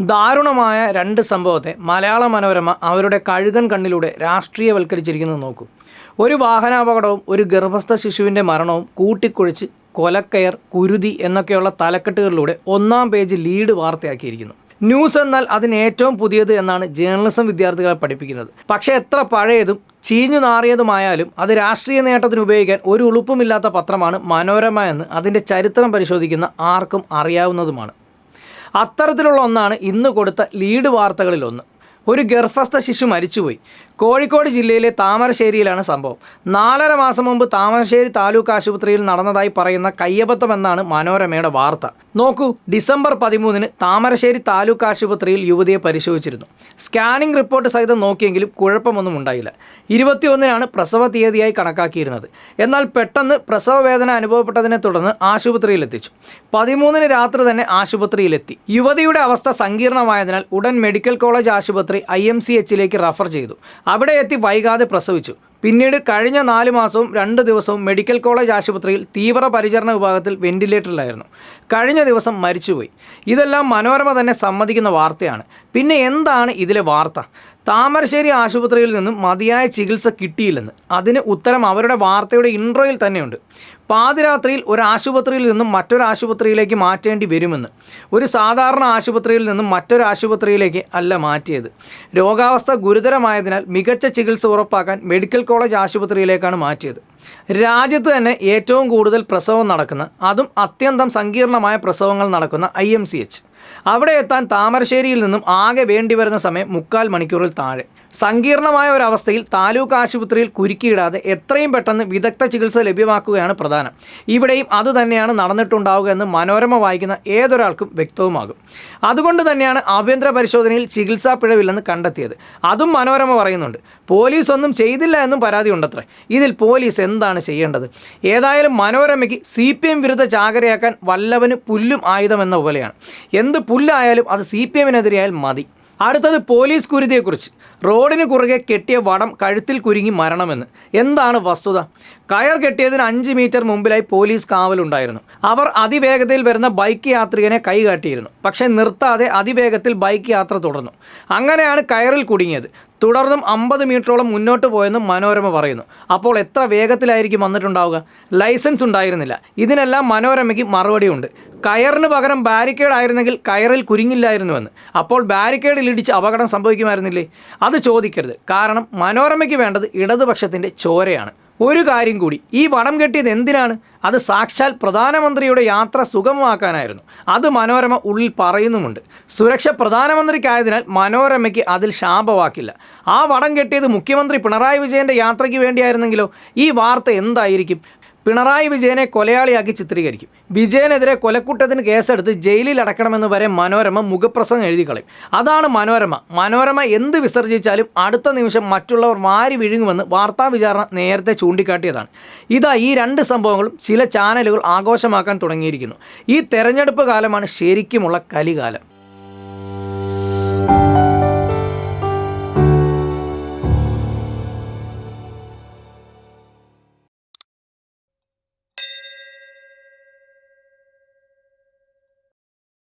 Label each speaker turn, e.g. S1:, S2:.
S1: ദാരുണമായ രണ്ട് സംഭവത്തെ മലയാള മനോരമ അവരുടെ കഴുകൻ കണ്ണിലൂടെ രാഷ്ട്രീയവൽക്കരിച്ചിരിക്കുന്നത് നോക്കൂ. ഒരു വാഹനാപകടവും ഒരു ഗർഭസ്ഥ ശിശുവിന്റെ മരണവും കൂട്ടിക്കുഴിച്ച് കൊലക്കയർ കുരുതി എന്നൊക്കെയുള്ള തലക്കെട്ടുകളിലൂടെ ഒന്നാം പേജ് ലീഡ് വാർത്തയാക്കിയിരിക്കുന്നു. ന്യൂസ് എന്നാൽ അതിന് ഏറ്റവും പുതിയത് എന്നാണ് ജേർണലിസം വിദ്യാർത്ഥികളെ പഠിപ്പിക്കുന്നത്. പക്ഷേ എത്ര പഴയതും ചീഞ്ഞു നാറിയതുമായാലും അത് രാഷ്ട്രീയ നേട്ടത്തിന് ഉപയോഗിക്കാൻ ഒരു ഉളുപ്പുമില്ലാത്ത പത്രമാണ് മനോരമ എന്ന് അതിന്റെ ചരിത്രം പരിശോധിക്കുന്ന ആർക്കും അറിയാവുന്നതുമാണ്. അത്തരത്തിലുള്ള ഒന്നാണ് ഇന്ന് കൊടുത്ത ലീഡ് വാർത്തകളിലൊന്ന്. ഒരു ഗർഭസ്ഥ ശിശു മരിച്ചുപോയി. കോഴിക്കോട് ജില്ലയിലെ താമരശ്ശേരിയിലാണ് സംഭവം. നാലര മാസം മുമ്പ് താമരശ്ശേരി താലൂക്ക് ആശുപത്രിയിൽ നടന്നതായി പറയുന്ന കയ്യബദ്ധം എന്നാണ് മനോരമയുടെ വാർത്ത. നോക്കൂ ഡിസംബർ പതിമൂന്നിന് താമരശ്ശേരി താലൂക്ക് ആശുപത്രിയിൽ യുവതിയെ പരിശോധിച്ചിരുന്നു. സ്കാനിംഗ് റിപ്പോർട്ട് സഹിതം നോക്കിയെങ്കിലും കുഴപ്പമൊന്നും ഉണ്ടായില്ല. ഇരുപത്തിയൊന്നിനാണ് പ്രസവ തീയതിയായി കണക്കാക്കിയിരുന്നത്. എന്നാൽ പെട്ടെന്ന് പ്രസവ വേദന അനുഭവപ്പെട്ടതിനെ തുടർന്ന് ആശുപത്രിയിൽ എത്തിച്ചു പതിമൂന്നിന് രാത്രി തന്നെ ആശുപത്രിയിലെത്തി. യുവതിയുടെ അവസ്ഥ സങ്കീർണമായതിനാൽ ഉടൻ മെഡിക്കൽ കോളേജ് ആശുപത്രി ഐ എം സി എച്ചിലേക്ക് റഫർ ചെയ്തു. അവിടെ എത്തി വൈകാതെ പ്രസവിച്ചു. പിന്നീട് കഴിഞ്ഞ നാല് മാസവും രണ്ട് ദിവസവും മെഡിക്കൽ കോളേജ് ആശുപത്രിയിൽ തീവ്ര പരിചരണ വിഭാഗത്തിൽ വെന്റിലേറ്ററിലായിരുന്നു. കഴിഞ്ഞ ദിവസം മരിച്ചുപോയി. ഇതെല്ലാം മനോരമ തന്നെ സമ്മതിക്കുന്ന വാർത്തയാണ്. പിന്നെ എന്താണ് ഇതിലെ വാർത്ത? താമരശ്ശേരി ആശുപത്രിയിൽ നിന്നും മതിയായ ചികിത്സ കിട്ടിയില്ലെന്ന്. അതിന് ഉത്തരം അവരുടെ വാർത്തയുടെ ഇൻട്രോയിൽ തന്നെയുണ്ട്. പാതിരാത്രിയിൽ ഒരു ആശുപത്രിയിൽ നിന്നും മറ്റൊരു ആശുപത്രിയിലേക്ക് മാറ്റേണ്ടി വരുമെന്ന്. ഒരു സാധാരണ ആശുപത്രിയിൽ നിന്നും മറ്റൊരു ആശുപത്രിയിലേക്ക് അല്ല മാറ്റിയത്. രോഗാവസ്ഥ ഗുരുതരമായതിനാൽ മികച്ച ചികിത്സ ഉറപ്പാക്കാൻ മെഡിക്കൽ കോളേജ് ആശുപത്രിയിലേക്കാണ് മാറ്റിയത്. രാജ്യത്ത് തന്നെ ഏറ്റവും കൂടുതൽ പ്രസവം നടക്കുന്ന അതും അത്യന്തം സങ്കീർണമായ പ്രസവങ്ങൾ നടക്കുന്ന ഐ എം സി എച്ച്. അവിടെ എത്താൻ താമരശ്ശേരിയിൽ നിന്നും ആകെ വേണ്ടിവരുന്ന സമയം മുക്കാൽ മണിക്കൂറിൽ താഴെ. സങ്കീർണമായ ഒരവസ്ഥയിൽ താലൂക്ക് ആശുപത്രിയിൽ കുരുക്കിയിടാതെ എത്രയും പെട്ടെന്ന് വിദഗ്ധ ചികിത്സ ലഭ്യമാക്കുകയാണ് പ്രധാനം. ഇവിടെയും അതുതന്നെയാണ് നടന്നിട്ടുണ്ടാവുക എന്ന് മനോരമ വായിക്കുന്ന ഏതൊരാൾക്കും വ്യക്തവുമാകും. അതുകൊണ്ട് തന്നെയാണ് ആഭ്യന്തര പരിശോധനയിൽ ചികിത്സാ പിഴവില്ലെന്ന് കണ്ടെത്തിയത്. അതും മനോരമ പറയുന്നുണ്ട്. പോലീസ് ഒന്നും ചെയ്തില്ല എന്നും പരാതി ഉണ്ടത്രേ. ഇതിൽ പോലീസ് എന്താണ് ചെയ്യേണ്ടത്? ഏതായാലും മനോരമയ്ക്ക് സി പി എം വിരുദ്ധ ചാകരയാക്കാൻ വല്ലവന് പുല്ലും ആയുധമെന്ന പോലെയാണ്. എന്ത് പുല്ലായാലും അത് സി പി എമ്മിനെതിരെയായാൽ മതി. അടുത്തത് പോലീസ് കുരുതിയെക്കുറിച്ച്. റോഡിന് കുറുകെ കെട്ടിയ വടം കഴുത്തിൽ കുരുങ്ങി മരണമെന്ന്. എന്താണ് വസ്തുത? കയർ കെട്ടിയതിന് അഞ്ച് മീറ്റർ മുമ്പിലായി പോലീസ് കാവലുണ്ടായിരുന്നു. അവർ അതിവേഗതയിൽ വരുന്ന ബൈക്ക് യാത്രികനെ കൈകാട്ടിയിരുന്നു. പക്ഷേ നിർത്താതെ അതിവേഗത്തിൽ ബൈക്ക് യാത്ര തുടർന്നു. അങ്ങനെയാണ് കയറിൽ കുടുങ്ങിയത്. തുടർന്നും അമ്പത് മീറ്ററോളം മുന്നോട്ട് പോയെന്നും മനോരമ പറയുന്നു. അപ്പോൾ എത്ര വേഗത്തിലായിരിക്കും വന്നിട്ടുണ്ടാവുക? ലൈസൻസ് ഉണ്ടായിരുന്നില്ല. ഇതിനെല്ലാം മനോരമയ്ക്ക് മറുപടിയുണ്ട്. കയറിന് പകരം ബാരിക്കേഡ് ആയിരുന്നെങ്കിൽ കയറിൽ കുരുങ്ങില്ലായിരുന്നുവെന്ന്. അപ്പോൾ ബാരിക്കേഡിൽ ഇടിച്ച് അപകടം സംഭവിക്കുമായിരുന്നില്ലേ? അത് ചോദിക്കരുത്. കാരണം മനോരമയ്ക്ക് വേണ്ടത് ഇടതുപക്ഷത്തിന്റെ ചോരയാണ്. ഒരു കാര്യം കൂടി ഈ വടം കെട്ടിയത് എന്തിനാണ്? അത് സാക്ഷാൽ പ്രധാനമന്ത്രിയുടെ യാത്ര സുഗമമാക്കാനായിരുന്നു. അത് മനോരമ ഉള്ളിൽ പറയുന്നുമുണ്ട്. സുരക്ഷ പ്രധാനമന്ത്രിക്കായതിനാൽ മനോരമയ്ക്ക് അതിൽ ശാപവാക്കില്ല. ആ വടം കെട്ടിയത് മുഖ്യമന്ത്രി പിണറായി വിജയന്റെ യാത്രയ്ക്ക് വേണ്ടിയായിരുന്നെങ്കിലോ? ഈ വാർത്ത എന്തായിരിക്കും? പിണറായി വിജയനെ കൊലയാളിയാക്കി ചിത്രീകരിക്കും. വിജയനെതിരെ കൊലക്കുറ്റത്തിന് കേസെടുത്ത് ജയിലിൽ അടക്കണമെന്ന് വരെ മനോരമ മുഖപ്രസംഗം എഴുതി കളയും. അതാണ് മനോരമ. മനോരമ എന്ത് വിസർജിച്ചാലും അടുത്ത നിമിഷം മറ്റുള്ളവർ വാരി വിഴുങ്ങുമെന്ന് വാർത്താ വിചാരണ നേരത്തെ ചൂണ്ടിക്കാട്ടിയതാണ്. ഇതാ ഈ രണ്ട് സംഭവങ്ങളും ചില ചാനലുകൾ ആഘോഷമാക്കാൻ തുടങ്ങിയിരിക്കുന്നു. ഈ തെരഞ്ഞെടുപ്പ് കാലമാണ് ശരിക്കുമുള്ള കലികാലം.